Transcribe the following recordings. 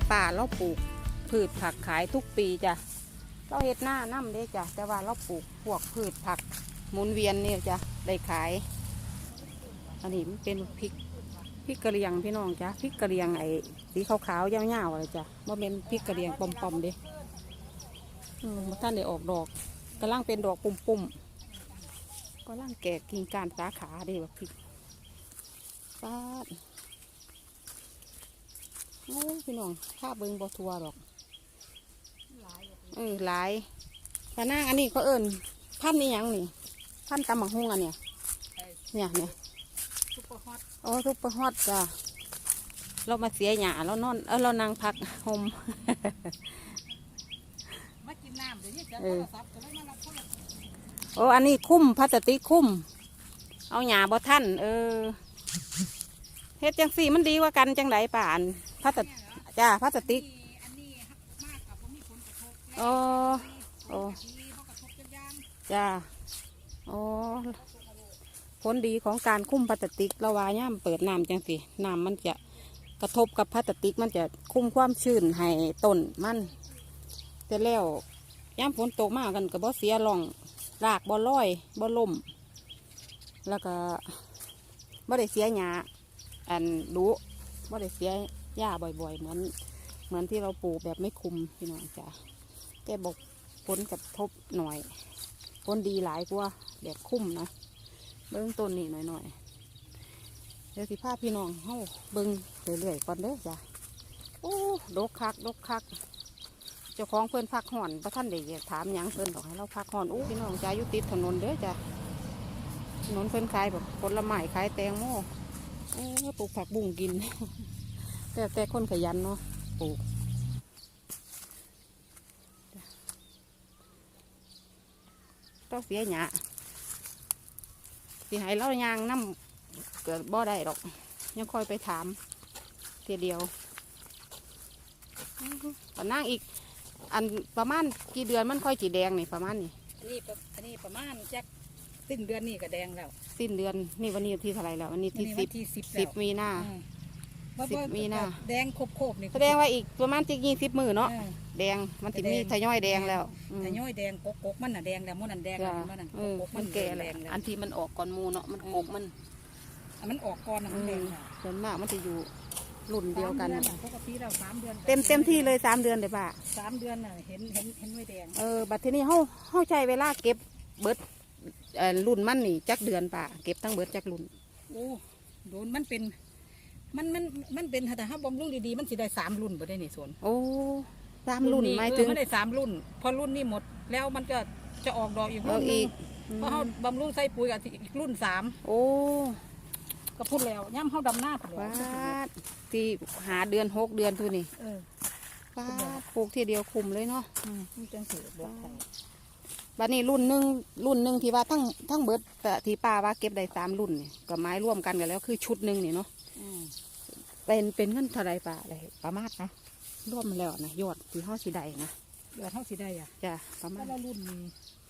ม่ป่าเราปลูกพืชผักขายทุกปีจ้ะเราเฮ็ดหน้าน้ำเด้จ้ะแต่ว่าเราปลูกพวกพืชผักหมุนเวียนเนี่ยจ้ะได้ขาย อันนี้มันเป็นพริกพริกกระเรียงพี่น้องจ้ะพริกกระเรียงไอ้สีขาวๆยาวๆอะไรจ้ะว่าเป็นพริกกระเรียงปอมๆเด้อืมบ่ท่านได้ออกดอกกำลังเป็นดอกปุ่มๆก็ร่างแก่กิ่งการสาขาเด้แบบพริกฟาด โอ้ยพี่น้องข้าเบิงบอทัวหรอกเออหลายแต่นางอันนี้เขาเอิญพันนี่ยังนี่พันตำบักฮุงอันเนี่ยเนี่ยเนี่ยซุปเปอร์ฮอตโอ้ทุกประฮอดจ้ะเรามาเสียหยาเรานอนเออเรานั่งพักหมมากินน้ำเดี๋ยวนี้จะเอโทอรศัพท์จะได้มารับโทรศัพท์โอ้อันนี้คุ้มพลาสติกคุ้ม เอาหยาบ่ท่านเออเฮ็ดจังสี่มันดีกว่ากันจังไรป่าน พลาสติกจ้าพลาสติกอันนี้มากกับว่ามีผลกระทบโอ้โอ้ดีเพราะกระทบกันย่างจ้าอ๋อผลดีของการคุ้มพลาสติกระวาย่ามเปิดน้ำจังสิน้ำมันจะกระทบกับพลาสติกมันจะคุ้มความชื้นให้ต้นมันแต่แล้วย่ามฝนตกมากกันก็บ่เสียหล่องรากบ่ลอยบ่ล่ม แล้วก็บ่ได้เสียหญ้าอันดุบ่ได้เสีย หญ้าบ่อยๆ เหมือน เหมือนที่เราปลูกแบบไม่คุมพี่น้องจ้ะแต่บอกผลกระทบหน่อย ผลดีหลายกว่าแบบคุ้มนะเบิ้องต้นนี่หน่อยๆเดี๋ยวสิพาพี่น้องเฮาเบิ้งเรื่อยๆก่อนเด้อจ้ะโอ้ดกคักดกคักเจ้าของเพื่อนพักห่อนพระท่านเด็กถามยังเพื่อนบอกให้เราพักห่อนโอ้พี่น้องจ้ายู่ติถนนเด้อจ้ะถนนเพื่อนขายแบบผลไม้ขายแตงโมโอ้ปลูกผักบุ้งกิน แต่แต่คนขยันเนาะปลูกต้องเสียหยาสิให้เรายางน้ำเกิดบ่ได้หรอก ยังคอยไปถามเทียเดียวตอนนั่งอีก อันประมาณกี่เดือนมันค่อยจีแดงนี่ประมาณนี่อันนี้ประอันนี้ประมาณจักสิ้นเดือนนี้ก็แดงแล้ว สิ้นเดือนนี่วันนี้ที่เท่าไหรแล้ววันนี้วันที่นี้สิวับนที่สิบสิบแล้วมีนาอืมว่า สิบว่ามีนาแดงโคบๆนี่แสดงว่าอีกประมาณจิยี่สิบมือเนาะออแดงมันถึงมีแดงทยอยแดงแล้วอืมถ้าย้อยแดงกกๆมันน่ะแดงแล้วมันนั่นแดงจ้ะแล้วมันนั่นเออกกๆมันแก่แดแล้วงแล้วอันที่มันออกก่อนหมูเนาะมันกกมันอันมันออกก่อนน่ะมันแดงแล้วส่วนมากมันจะอยู่รุ่นเดียวกันสามดือน่ะปกติเราสามเดือนเต็มเต็มที่เลยสามเดือนเลยป่ะสามเดือนน่ะเห็นเห็นเห็นไว้แดงเออบัดทีนี้เฮาเฮาใช้เวลาเก็บเบิดเอ่อรุ่นมันนี่จักเดือนป่ะเก็บทั้งเบิดจักรุ่นโอ้โดนมันเป็น มันมันมันเป็นแต่ถ้าบำรุงดีๆมันสิได้สามรุ่นบ่ได้นี่สวนโอ้สามรุ่นหมายถึงเออมันได้สามรุ่น พอรุ่นนี้หมดแล้วมันก็จะออกดอกอีกเอารุ่นหนึอีงกเพราะเขาบำรุงใส่ปุ๋ยกับอีกรุ่นสามโอ้ก็พูดแล้วย่ำเขาดำหน้าไปแล้วว้าดที่หาเดือนหกเดือนทุนี่เออว้าดปลูกทีเดียวคุมเลยเนาะอืมมันจังสือบอกใครบัดนี้รุ่นหนึ่งรุ่นหนึ่งที่ว่าทั้งทั้งเบิดแต่ที่ป้าว่าเก็บได้สามรุ่นนี่ก็ไม้ร่วมกันกันแล้วคือชุดหนึ่งนี่เนาะอืม เป็นเป็นเงินเท่าไรป้าอะไรประมาณนะร่วมแล้วนะยอดที่ห้อสีใดนะเดือดเท่าสิได้อะจ้ะประมาก็ณละรุ่นนี้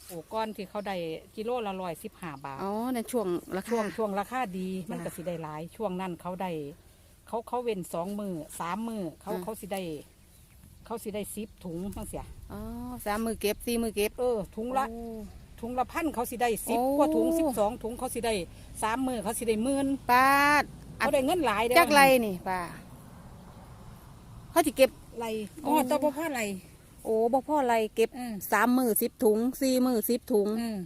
โอ้ก้อนที่เขาได้กิโลละร้อยสิบห้าบาทอ๋อในช่วงราช่วคางช่วงราคาดีมันจ้ะก็สิได้หลาย ช่วงนั้นเขาได้เขาเขาเว้นสองมือสามมือเขาอ่าเขาสิได้เขาสิได้สิบถุงทั้งเสียอ๋อสามมือเก็บสี่มือเก็บเออถุงละโอ้ถุงละพันเขาสิได้สิบโอ้กว่าถุงสิบสองถุงเขาสิได้สามมือเขาสิได้หมื่นป้าด เขาได้เงินหลายเด้อจักไรนี่ป้าเขาจะเก็บ ไรโอ้อ๋อตะบ่พ่อไรโอ้บ่พ่อไรเก็บเออสามมือสิบถุงสี่มือสิบถุงเออ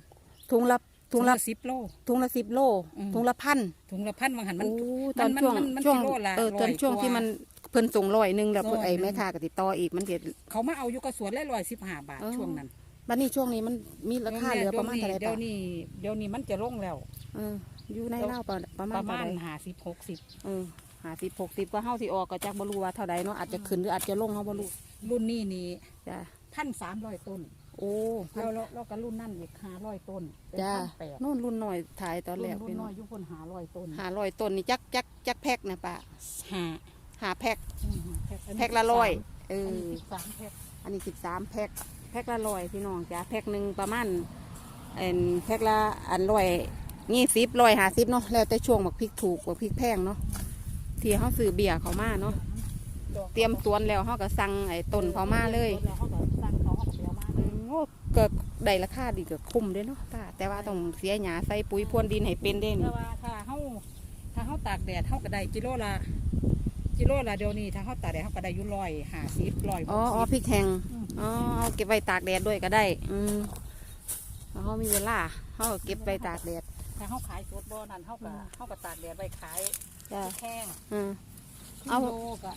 ถุงละถุงละสิบโล ถุงละสิบโลอืม ถุงละพันถุงละพันบางหันมันโอ้มัตอนมันช่วงมันมันช่วงกิโลละเออตอนร้อยช่วงกว่าที่มันเพิ่นส่งร้อยหนึ่งแล้วร้อยไอ้หนึ่ง แม่ค้าก็ติดต่ออีกมันเก็เขามาเอาอยู่กระสวนละร้อยสิบห้าบาทอ๋อ ช่วงนั้นบัดนี้ช่วงนี้มันมีราคาเหลือประมาณเท่าไหร่เดี๋ยป้าวนี้เดี๋ยวนี้มันจะลงแล้ว เออ อยู่ในเล่าวประประมาณประมาณเท่าไหร่ห้าสิบหกสิบเออห้าสิบหกสิบก็เฮาสิออกก็จักบ่รู้ว่าเท่าใดเนาะอาจจะขึ้นหรืออาจจะลงเฮาบ่รู้รุ่นนี้นี่จ้ะพันสามร้อยต้นโอ้พัน แล้วแล้วแล้วก็รุ่นนั่นอีกห้าร้อยต้นเป็นจ้าพันแปดนู่นรุ่นหน่อยถ่ายตอนแรรุ่นกรุ่พี่นน้น้ออยยอยุคนหาร้อยต้นห้าร้อยต้นนี่จักจักจักแพ็คนะป้าห้าห้าแพ็คอืมพ็คอันนี้แพ็คละร้อยเออันอนี้สิบสามแพ็คอันนี้สิบสามแพ็คแพ็คละร้อยพี่น้องจ้ะแพ็คหนึ่งประมาณเอ็นแพ็คละอันร้อย ยี่สิบร้อยห้าสิบเนาะแล้วแต่ช่วงบักพริกถูกบักพริกแพงเนาะที่เขาซื้อเบียร์เขามาเนาะดอกเตรียมสวนแล้วเขาก็สั่งไอ้ต้นเขามาเลยแล้วเขาก็สั่งเขาเขาก็ไปเอามาเลอืยมโอ้เกิดได้ราคาดีเกิดคุ้มเด้เนาะป้าแต่ว่าต้องเสียหยาใส่ปุ๋ยพรวนดินให้เป็นเด้แต่นี่ว่าถ้าเขาถ้าเขาตากแดดเขาก็ได้กิโลละกิโลละเดี๋ยวนี้ถ้าเขาตากแดดเขาก็ได้อยุ่ร้อยห้าสิบร้อยอ๋ออ๋อพริกแห้งอ๋อเอาเก็บไว้ตากแดดด้วยก็ได้ อืมแล้วเขามีเวลาเขาก็เก็บไปตากแดด ถ้าเขาขายสดบ่นั่นเขาก็อืมเขาก็ตากแดดไปขายจ้ะแห้งอืม ครึ่เอา งโลกะ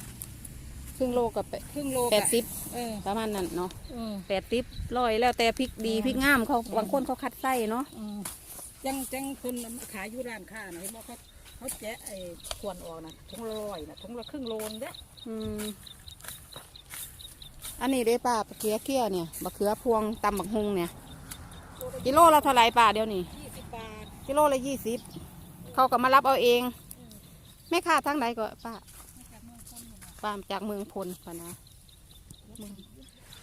ครึ่งโลกับครึ่งโลกะแปดสิบเออประมาณนั้นเนาะเออ แปดสิบร้อยแล้วแต่พริกดีอืม พริกงามเขาอืมบางคนเขาคัดไส้เนาะอืมจังจังคนขายอยู่ร้านค้านะเห็นบ่เขาเขาแจะไอ้ขวนออกนะถุงละร้อยนะถุงละครึ่งโลนเด้อืมอันนี้เด้ป้าบะเขือเคี้ยเนี่ยบะเขือพวงตำบักฮุงเนี่ย กิโลละเท่าไหรป้าเดี๋ยวนี้ยี่สิบบาท กิโลละยี่สิบเขาก็มารับเอาเองแม่ค้าทางไหนก็ป้าจากเมืองคนนี่นะป้าจากเมืองพลป่ะนะ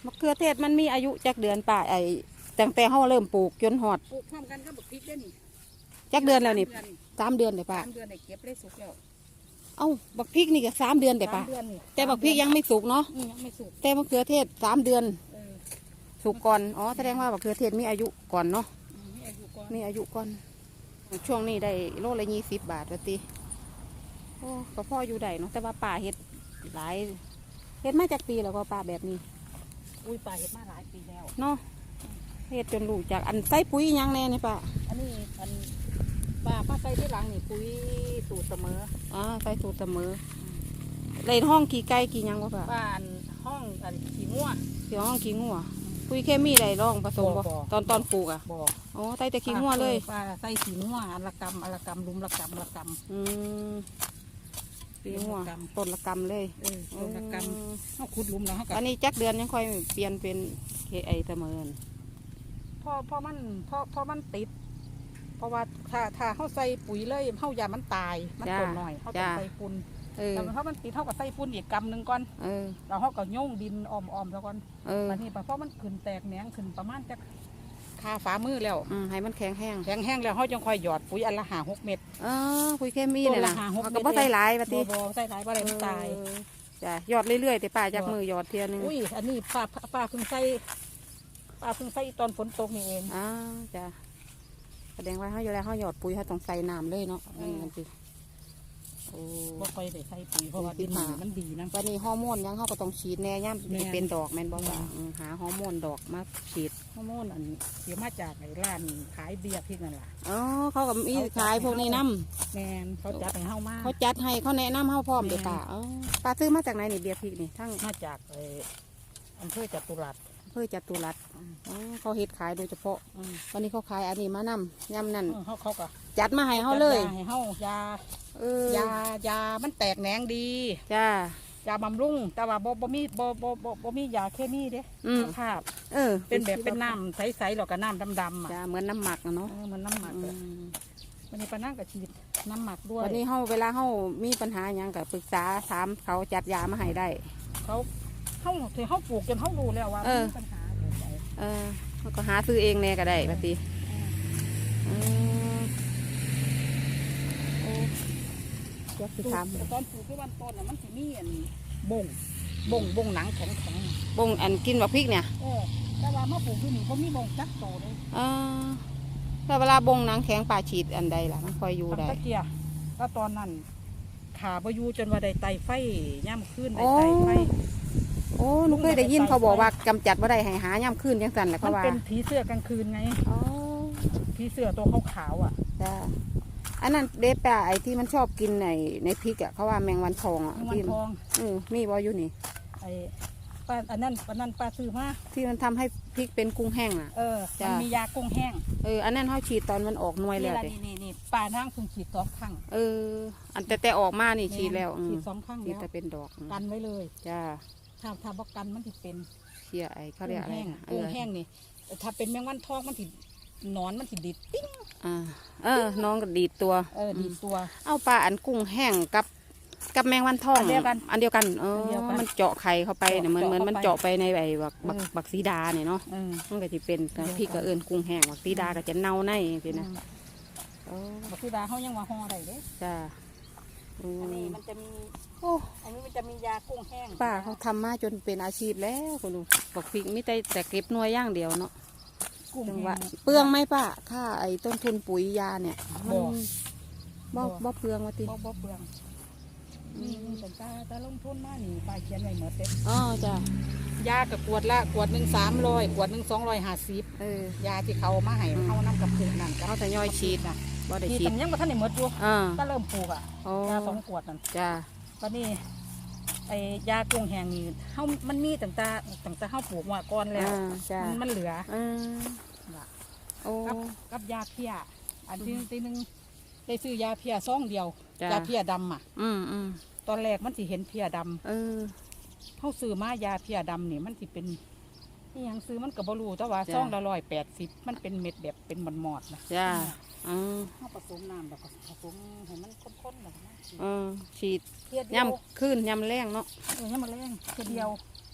มะเขือเทศมันมีอายุจากเดือนป้าไอ้ตั้งแต่เขาเริ่มปลูกจนหอดปลูกพร้อมกันก็บักพริกได้นี่จากเดือนแล้วนี่สามสามเดือนเลยป้าสามเดือนได้เก็บได้สุกแล้วเอ้าบักพริกนี่ก็สามเดือนเลยสาป้ามเดือนนี่แต่บักพริกยังไม่สุกเนาะอืมยังไม่สุกแต่มะเขือเทศสามเดือนเออสุกก่อนอ๋อแสดงว่าบักเขือเทศมีอายุก่อนเนาะอืมนี่อายุก่อนมีอายุก่อน ช่วงนี้ได้โลละยี่สิบบาทวะติโอ้ก็พ่ออยู่ได้เนาะแต่ว่าป่าเฮ็ดหลายเฮ็ดมาจากปีแล้วก็ป่าแบบนี้ อุ้ยป่าเห็ดมาหลายปีแล้วเนาะเฮ็ดจนรู้จากอันใส่ปุ๋ยอิหยังแน่นี่ป่าอันนี้อันป่าป้าใส่ที่หลังนี่ปุ๋ยสูตรเสมออ่าใส่สูตรเสมอเลยห้องกี่ไก่กี่หยังวะป่าบ้านห้องอันขี้งัวที่ห้องกี่งัว ปุ๋ยเคมีได้ร่องผสมบ่บ่บ่ ตอนตอนปลูกอะบอกอ๋อใส่แต่ขี้งัวเลยป้าใส่ขี้งัวอันละกำอันละกำลุมละกำละกำ อืมขี้งัวต้นละกำ ต้นละกำเลยเออต้นละกอืมำเขาขุดหลุมแล้วเขาก็อันนี้จักเดือนยังค่อยเปลี่ยนเป็นเคไอเสมอพอพอมันพอพอมันติด เพราะว่าถ้าถ้าเขาใส่ปุ๋ยเลยเขาอย่ามันตายมันจ้าต้นหน่อยเขาต้องจ้าใส่ฝุ่น เออ แต่ถ้ามันติดเขาก็ใส่ฝุ่นอีกกำหนึ่งก่อนเออแล้วเขาก็โยงดินอ้อมๆแล้วก่อนเออตอนนี้พอมันขึ้นแตกแหนงขึ้นประมาณจะคาฝ่ามือแล้วอืมให้มันแข็งแห้งแข็งแห้งแล้วเขาจังค่อยหยอดปุ๋ยอันละหาหกเม็ด เออคุยเคมีเนี่ยตัวละนะห้าหก เขาเม็ก็ดบ่ใส่หลายปบฏิบใส่หลายบ่ได้มันตาย เออจ้ะหยอดเรื่อยๆแต่ป้าจากมือหยอดเทียหนึงอุ้ยอันนี้ป้าป้าป้าเพิ่งใส่ป้าเพิ่งใส่ตอนฝนตกนี่เอง อ่าจ้ะแสดงว่าเขาอยู่แล้วเขาหยอดปุ๋ยเขาต้องใส่น้ำเลยเนาะเออนั่นสิ โอ้ บ่ค่อยได้ใส่ปุ๋ยเพราะว่าดินนี่มันดีนะ วันนี้ฮอร์โมนยังเขาก็ต้องฉีดแน่ย่ำแม่นสิเป็นดอกแม่นบอกว่าแม่นอืมหาฮอร์โมนดอกมาฉีดฮอร์โมนอันเดี๋ยวมาจากไอ้ร้านขายเบียร์พริกนั่นล่ะ อ๋อเขาก็มีเขาจัดขายพวกนี้น้แมนเขาจัดให้เฮามาำเขาจัดให้เขาแนะนำเขาพร้อมเดี๋ยวแม่นป้าอ๋อป้าซื้อมาจากไหนนี่เบียร์พริกนี่ทั้งมาจากไอ้อำเภอจตุรัสเพื่อจัตุรัสอ๋อเขาเฮ็ดขายโดยเฉพาะอืมวันนี้เขาขายอันนี้มานำย่ำนั่นเออเขาเขาก็จัดมาให้เขาเลย จัดให้เฮายา เออยายามันแตกแหนงดี จ้า ยาบำรุง แต่ว่าบ่บ่มีบ่บ่บ่บ่มียาเคมีเด้อืม ภาพ เออเป็นแบบเป็นน้ำใสๆหรอกกับน้ำดำๆอะจ้าเหมือนน้ำหมักอะเนาะเออมันน้ำหมักอือะมวันนี้ปานั่งกับฉีดน้ำหมักด้วยวันนี้เขาเวลาเขามีปัญหาอย่างกับปรึกษาถามเขาจัดยามาให้ได้ เขาเขาถือเขาปลูกจนเขารู้แล้วว่าเออ มีปัญหาแบบไหนเออเขาก็หาซื้อเองแน่ก็ได้ปฏิอืมโอ้ ยกสิถามตอนปลูกที่วันต้นน่ะมันสิมีอันบ่งบ่งบ่งหนังแข็งแข็งบงอันกินบักพริกเนี่ยๆเออแต่ว่ามาปลูกที่นี่เขามีบ่งจักโตเลยเออถ้าเวลาบงหนังแข็งป่าฉีดอันใดล่ะมันคอยอยู่ได้ทำตะเกียแล้วตอนนั้นขาบอยู่จนว่าได้ไตไฟย่ำขึ้นได้โอ้ไตไฟโอ้หนูเคยได้ยินเขาบอกว่ากำจัดว่าได้ให้หาย่ำขึ้นจังสันแหละมัเขานว่าเป็นผีเสื้อกลางคืนไงอ๋อผีเสื้อตัวขาวๆอะจ้า อันนั้นเดปะไอ้ที่มันชอบกินในในพริกอะเขาว่าแมงวันทองอะมันที่ทองเออมีบออยู่นี่ ไอ้ป้าอันนั้นอันนั้นป้าซื้อมาที่มันทำให้พริกเป็นกุ้งแห้งอะ เออจ้ะ มันมียากุ้งแห้งเอออันนั้นเขาฉีดตอนมันออกหน่วยนี่แล้วละเด้นี่นี่นี่ป้านั่งเพิ่งฉีดสองครั้งเออ อันแต่แต่ออกมานี่ฉีดแล้วอืฉีมดสองครั้งฉีดแล้วแต่เป็นดอกกันไว้เลยจ้าถ้าถ้าบอกกันมันติเป็น เชียไอ้เขาเรียกอะไรแห้งนะเอกุ้งอแห้งนี่ ถ้าเป็นแมงวันทองมันติ หนอนมันติดิดปิ้งอ่าเออ น้องก็ดีดตัว เออดีดตัว เอาปลาอันกุ้งแห้งกับกับแมงวันทองอันเดียวกันอันเดียวกันเอออนเดียวกันมันเจาะไข่เข้าไปเนี่ยเหมือนเจาะเหมือนเข้ามันไปเจาะไปในไอ้บักบักเออ บักสีดาเนี่ยเนาะเออมันก็จะเป็นเดียวกัน พี่ก็เอินกุ้งแห้งบักสีดาก็จะเน่าในสินะอืมโอ้บักซีดาเขายังว่าห่อได้เด้จ้าอือันนี้มมันจะมี โอ้อันนี้มันจะมียากุ้งแห้งป้าเขาทำมาจนเป็นอาชีพแล้วคุณดูบักพริกไม่ได้แต่เก็บหน่วยอย่างเดียวเนาะ กุ้งจังแห้ว่างเปลืองไหมป้าค่าไอ้ต้นทุนปุ๋ยยาเนี่ยมันบ่บ่ บ่เปลืองวะติบ่บ่เปลืองนี่นี่สันตาตาลงทุนมานี่ป้าเขียนไว้หมดเต็มอ๋อจ้ะยากับขวดละขวดหนึ่งสามร้อยขวดหนึ่งสองร้อยห้าสิบเออยาที่เขามาให้เขานำกับพืชนั่นเขาแต่ย่อยฉีดนะบ่ได้นี่ฉีดแต่ยังมาท่านได้หมดอยู่อ่าก็เริ่มปลูกอะโอ้ยาสองขวดนั่นจ้ะ ตอนนี้ ไอ้ยากุ้งแห้งนี่เฮามันมีตั้งแต่ตั้งแต่เฮาปลูกมาก่อนแล้ว อ่าจ้ะมันมันเหลืออืมน่ะโอ้ กับกับยาเพียอันที่ทีหนึงได้ซื้อยาเพียซองเดียว จ้ะ ยาเพียดำอะ อืมอืมตอนแรกมันสิเห็นเพียดำเออเขาซื้อมายาเพียดำนี่มันสิเป็น นี่ยังซื้อมันกับบรูแต่ว่าจ้ะ ซองละร้อยแปดสิบมันเป็นเม็ดแบบเป็นหมอดๆนะจ้ะอืมเขาผสมน้ำแล้วก็ผสมให้มันข้นๆแล้วก็มาฉีดเออฉีดเพียเดียวย่ำขึ้นย่ำแรงเนาะเออให้มันแรงเพียเดียว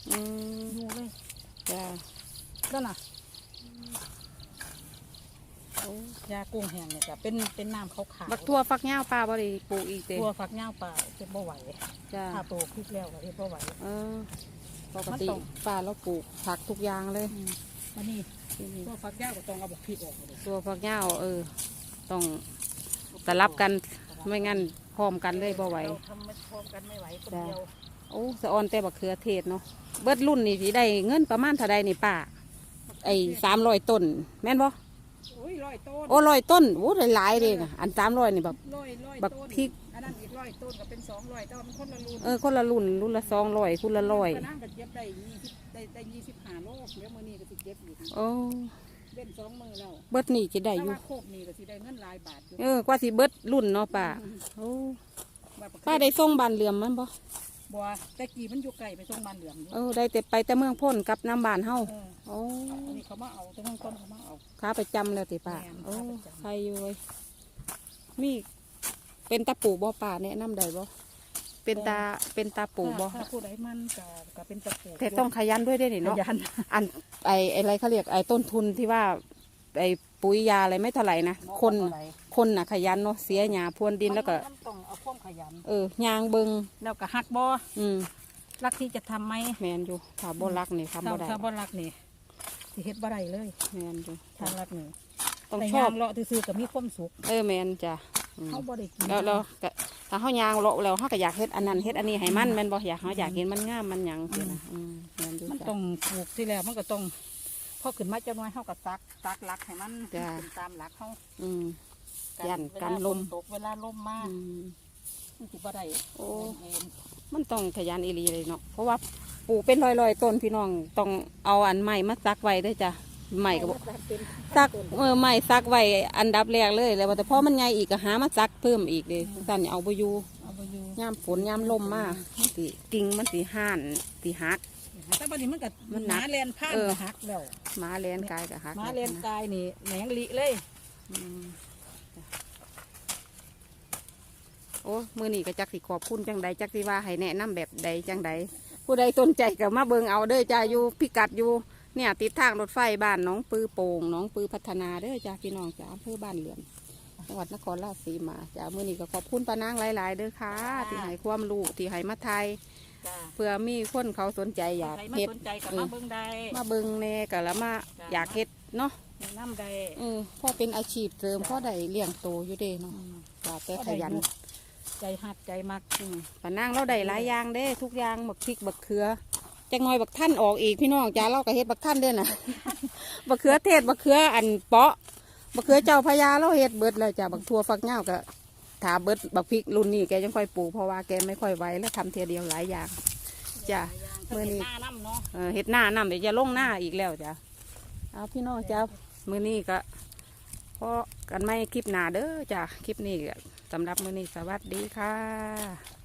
อืมอยู่เลยจ้ะนั่นน่ะโอ้ยากุ้งแห้งเนี่ยจะเป็นเป็นน้ำขาวๆบักทั่วฟักย่าวปลาบ่ได้ปลูกอีกเด้ตัวฝักยาวปลาเฮ็ดบ่ไหวจ้ะถ้าโตพริกแล้วก็เฮ็ดบ่ไหวเออ ปกมันติต้องปลาเราปลูกผักทุกอย่างเลยอืมอันนี้ตัวฝักยาวก็ต้องเอาบกพริกออกเลยตัวฟักย่าวเออ ต้องตะรับกันไม่งั้นพร้อมกันเลยบ่ไหวเราทำไม่พร้อมกันไม่ไหวคนจ้ะเดียวโอ้สะออนแต่บักเขือเทศเนาะเบิดรุ่นนี่สิได้เงินประมาณเท่าใดนี่ป้าไอ้สามร้อยต้น แม่นบ่โอ้ยร้อยต้นโอ้ร้อยต้นโอ้หลายๆเลยนะอันสามร้อยนี่แบบร้อยร้อยบักต้นพริกอันนั้นอีก ร้อยต้นก็เป็นสองร้อยแต่ว่ามันคนละรุ่นเออคนละรุ่นรุ่นละสองร้อยคุณละร้อยก็นั่งก็เจ็บได้ยี่สิบได้ได้ยี่สิบห้าโลเดี๋ยวมื้อนี้ก็สิเจ็บอยู่โอ้เล่นสองมือแล้วเบิดนี่จะได้ถ้าอยู่ว่าโคกนี่ก็สิได้เงินหลายบาทอยู่เออกว่าสิเบิดรุ่นเนาะป้าโอ้ว่าปกติป้าได้ส่งบานเหลื่อมมันบ่บัวแต่กี้มันอยู่ไกลไปส่งบ้านเหลืองอยู่เออได้แต่ไปแต่เมืองพ้นกับน้ำบานเฮาเออโอ้อันนี้เขามาเอาแต่บางคนเขามาเอา ขาไปจำแล้วติป้าแม่นโอ้ขาประจำ ใครอยู่เว้ยมี เป็นตาปูบ่ป้าแนะนำได้บ่เป็นตาเป็นตาปูบ่ถ้าผู้ใดมันก็ก็เป็นตะปูแต่ต้องขยันด้วยได้นี่ขเนาะยันอันไอไออะไรเขาเรียกไอต้นทุนที่ว่าไอปุ๋ยยาอะไรไม่เท่าไหร่นะคนน่ะคนน่ะขยันเนาะเสียหญ้าพรวนดินแล้วก็ มันต้องเอาความขยัน เออยางเบิงแล้วก็หักบ่อืมรักที่จะทำไหมแมนอยู่ถ้าบ่รักนี่ทำบ่ได้ถ้าบ่รักนี่สิเฮ็ดบ่ได้เลยแมนอยู่ถ้ารักนี่ต้องแต่ชอบยามเลาะซื่อๆก็มีความสุข เออแมนจ้ะอืม เฮาบ่ได้กินแล้วแล้วก็ถ้าเฮายางเลาะแล้วเฮาก็อยากเฮ็ดอันนั้นเฮ็ดอันนี้ให้มันแม่นบ่อยากเฮาอยากเห็นมันงามมันหยังซี่นะอืมแมนอยู่มันจ้ะต้องปลูกที่แล้วมันก็ต้องพอขึ้นมาจักหน่อยเฮาก็ซักซักหลักให้มันจ้ะ เป็นตามหลักเฮาอืม กันยันเวกัลานลม ฝตกเวลาลมมาอืมมันสิบ่ได้โอ้เองมันต้องขยันอีหลีเลยเนาะเพราะว่าปลูกเป็นร้อยๆต้นพี่น้องต้องเอาอันใหม่มาซักไว้เด้วยจ้ะ ใหม่ก็บอกเป็นซักเออใหม่ซักไว้อันดับแรกเลยแล้วว่าแต่พอมันใหญ่อีกก็หามาซักเพิ่มอีกเลยสั่นเอาไปอยู่เอาไปอยู่ยามฝนยามลมมามันสิกิ่งมันสิห่านสิหักแต่บัดนี้มันก็มันหหนัมากแลนผ่านเออก็หักแล้วหมาแลนกายก็หักหมาแลนกายนี่แหนงลิเลยอืมจ้ะโอ้มือนี่ก็จักสิขอบคุณจังใดจักสิว่าให้แนะนำแบบใดจังใดผู้ใดสนใจก็มาเบิงเอาเด้อจ้าอยู่พิกัดอยู่ เนี่ยติดทางรถไฟบ้านหน้องปือโป่งหน้องปือพัฒนาเด้อจ้าพี่น้องจ้าอำเภอบ้านเหลื่อมจังหวัดนครราชสีมาจ้ามือนี้ก็ขอบคุณป้านางหลายๆเด้อค่ะที่ให้ความรู้ที่ให้มาไทยจ้าเพื่อมีคนเขาสนใจอยากใครมาเฮ็ด สนใจกับเออ มาเบิ่งได้มาเบิงแน่ก็แล้วมาจ้ะอยากเฮ็ดเนาะแนะนำได้เออพอเป็นอาชีพเสริมพอได้เลี้ยงโตอยู่เด้เนาะอืมจ้าแต่ขยันใจหักใจมักอืมป้านางเราได้หลายอย่างเด้ ทุกอย่างบักพริกบักเขือ จังหน่อยบักท่านออกอีกพี่น้องจ้าเราก็เฮ็ดบักท่านเด้อน่ะบักเขือเทศบักเขืออันเปาะบักเขือเจ้าพญาเราเฮ็ดเบิดเลยจ้าบักทั่วฟักเหง้าก็ถาเบิดบักพริกรุ่นนี้แกยังค่อยปลูกเพราะว่าแกไม่ค่อยไหวแล้วทำเทียเดียวหลายอย่างจ้ามื้มื้ออนี้นี้หน้าน้ำเนาะเออเฮ็ดหน้านำเดี๋ยวจะลงหน้าอีกแล้วจ้าเอาพี่น้องจ้ามื้อนี้ก็พอกันไม่คลิปหน้าเด้อจ้าคลิปนี้ก็สำหรับมื้อนี้สวัสดีค่ะ